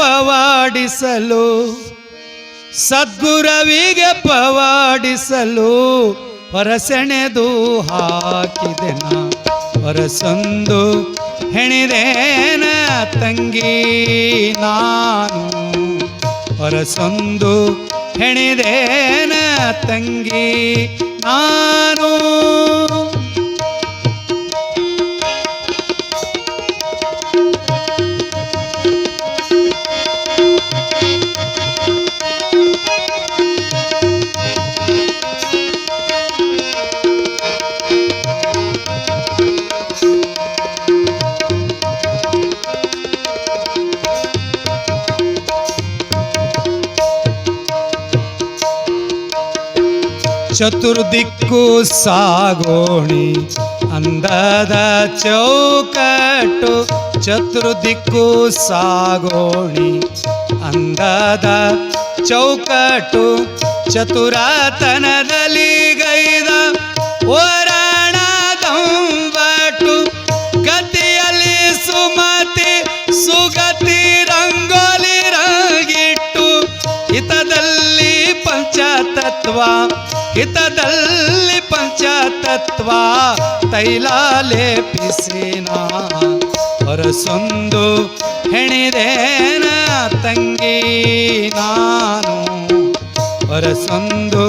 ಪವಾಡಿಸಲು ಸದ್ಗುರವಿಗೆ ಪವಾಡಿಸಲು ಹೊರಸೆಣೆದು ಹಾಕಿದೆನ ಹೊರಸಂದು ಹೆಣಿದೇನ ತಂಗಿ ನಾನು. ಹೊರಸಂದು ಹೆಣಿದೇನ ತಂಗಿ ನಾನು ಚತುರ್ದಿಕ್ಕು ಸಾಗೋಣಿ. ಅಂದದ ಚೌಕಟ್ಟು ಚತುರ್ದಿಕ್ಕು ಸಾಗೋಣಿ. ಅಂದದ ಚೌಕಟ್ಟು ಚತುರಾತನದಲ್ಲಿ ಗೈದ ಓರಣದಂಬಟ್ಟು ಗತಿಯಲ್ಲಿ ಸುಮತಿ ಸುಗತಿ ರಂಗೋಲಿ ರಂಗಿಟ್ಟು. ಹಿತದಲ್ಲಿ ಪಂಚತತ್ವ ಹಿತದಲ್ಲಿ ಪಂಚತತ್ವ ತೈಲ ಲೇಪಿಸಿನ ಹೊರಸೊಂದು ಹೆಣಿದೇನ ತಂಗಿ ನಾನು ಹೊರಸೊಂದು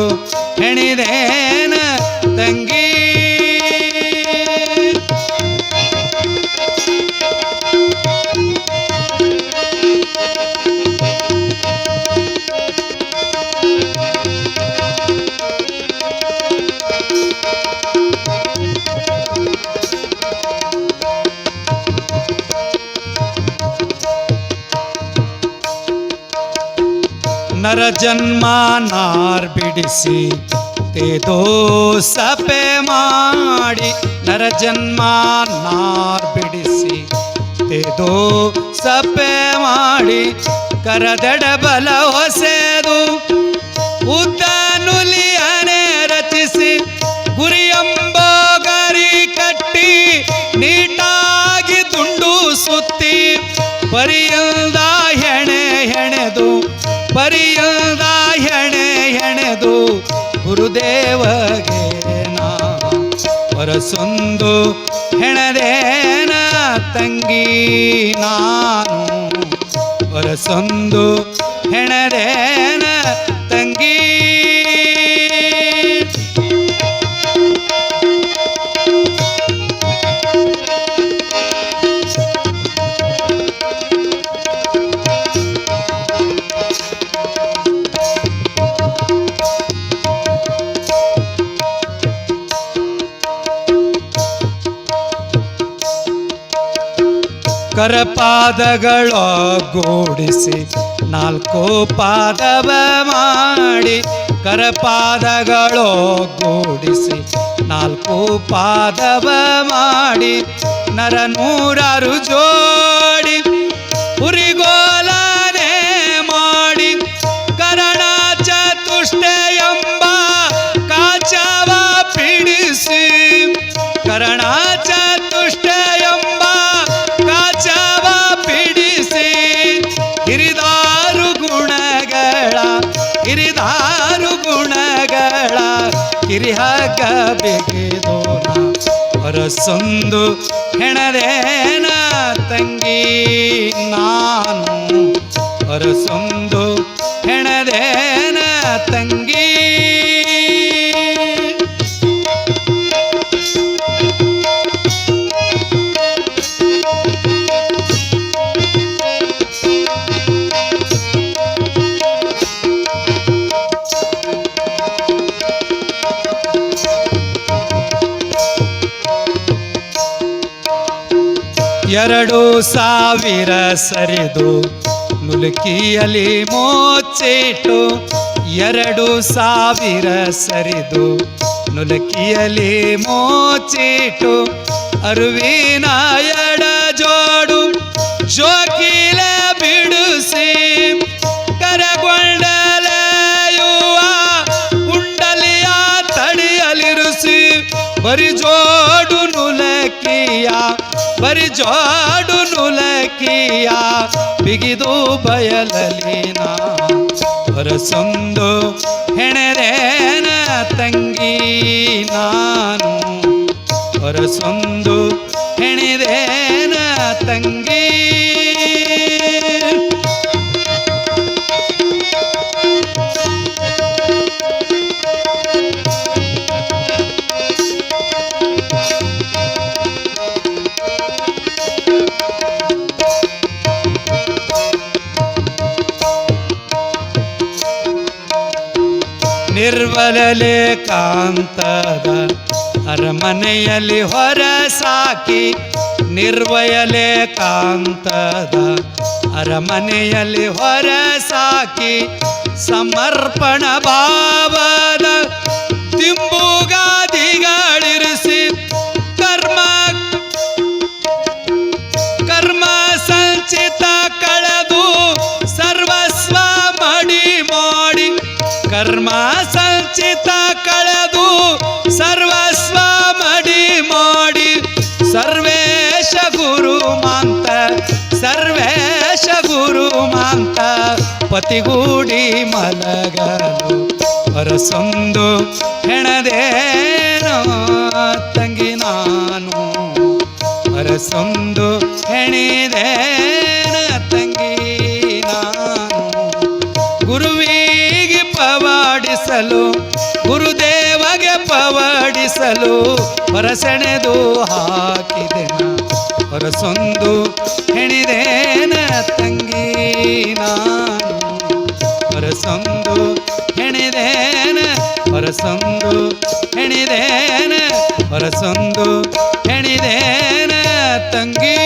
ಹೆಣಿದೇನ ತಂಗಿ ನರ ಜನ್ಮ ನಾರ್ ಬಿಡಿಸಿ ತೇದೋ ಸಪೆ ಮಾಡಿ ನರ ಜನ್ಮ ನಾರ್ ಬಿಡಿಸಿ ತೇದೋ ಸಪೆ ಮಾಡಿ ಕರದಡ ಬಲ ಹೊಸೆದು ಉದ್ದ ನುಲಿಯನೆ ರಚಿಸಿ, ಗುರಿಯಂಬ ಗರಿ ಕಟ್ಟಿ, ನೀಟಾಗಿ ತುಂಡು ಸುತ್ತಿ ಪರಿಯಲ್ದ ಗುರುದೇವಗೆ ನಾ ಹೊರಸೊಂದು ಹೆಣದೇನ ತಂಗಿ ನಾನು. ಹೊರಸೊಂದು ಹೆಣದೇನ ತಂಗಿ ಕರಪಾದಗಳೊಗೂಡಿಸಿ ನಾಲ್ಕು ಪಾದವ ಮಾಡಿ ಕರಪಾದಗಳೊಗೂಡಿಸಿ ನಾಲ್ಕು ಪಾದವ ಮಾಡಿ ನರ ನೂರಾರು ಜೋಡಿ ಹುರಿಗೋಲನೆ ಹಿರಿದಾರು ಗುಣಗಳ ಕಿರಿಹಗ ಬೆಗೆದೋನ ಹೊರಸೊಂದು ಹೆಣದೇನ ತಂಗಿ ನಾನು. ಹೊರಸೊಂದು ಹೆಣದೇನ ತಂಗಿ ಎರಡು ಸಾವಿರ ಸರಿದು ನುಲುಕಿಯಲಿ ಮೋಚೇಟು. ಎರಡು ಸಾವಿರ ಸರಿದು ನುಲಕಿಯಲಿ ಮೋಚೇಟು. ಅರುವಿನ ಎಡ ಜೋಡು ಜೋಕಿಲ ಬಿಡಿಸಿ. ಕರಗೊಂಡಲೆಯುವ ಕುಂಡಲಿಯ ತಡಿಯಲಿರುಸಿ ಬರಿ ಜೋಡು ನುಲಕಿಯ ಬರಿ ಜೋಡು ನುಲಕಿಯ ಬಿಗಿದು ಬಯಲಲಿನ ಹೊರಸೊಂದು ಹೆಣರೇನ ತಂಗಿ ನಾನು. ಹೊರಸೊಂದು ಹೆಣಿದೇನ ನಿರ್ವಲಲೆ ಕಾಂತದ ಅರಮನೆಯಲ್ಲಿ ಹೊರ ಸಾಕಿ ನಿರ್ವಯಲೆ ಕಾಂತದ ಅರಮನೆಯಲ್ಲಿ ಹೊರ ಸಾಕಿ ಸಮರ್ಪಣ ಭಾವದ ತಿಂಬುಗಾದಿಗಳಿರಿಸಿ ಸರ್ವಸ್ವ ಮಡಿ ಮಾಡಿ ಸರ್ವೇಶ ಗುರು ಮಾಂತ, ಸರ್ವೇಶ ಗುರು ಮಾಂತ, ಪತಿಗೂಡಿ ಮಲಗಲು ಹೊರಸೊಂದು ಹೆಣದೇನೋ ತಂಗಿ ನಾನು. ಹೊರಸೊಂದು ಹೆಣಿದೇನ ತಂಗಿ ನಾನು. ಗುರುವಿಗೆ ಪವಾಡಿಸಲು ಗುರುದೇವಗೆ ಪವಾಡಿಸಲು ಹೊರಸೆಣೆದು ಹಾಕಿದೆನ ಹೊರಸೊಂದು ಹೆಣಿದೇನ ತಂಗಿ ನಾನು. ಹೊರಸೊಂದು ಹೆಣಿದೇನ ಹೊರಸೊಂದು ಹೆಣಿದೇನ ಹೊರಸೊಂದು ಹೆಣಿದೇನ ತಂಗಿ.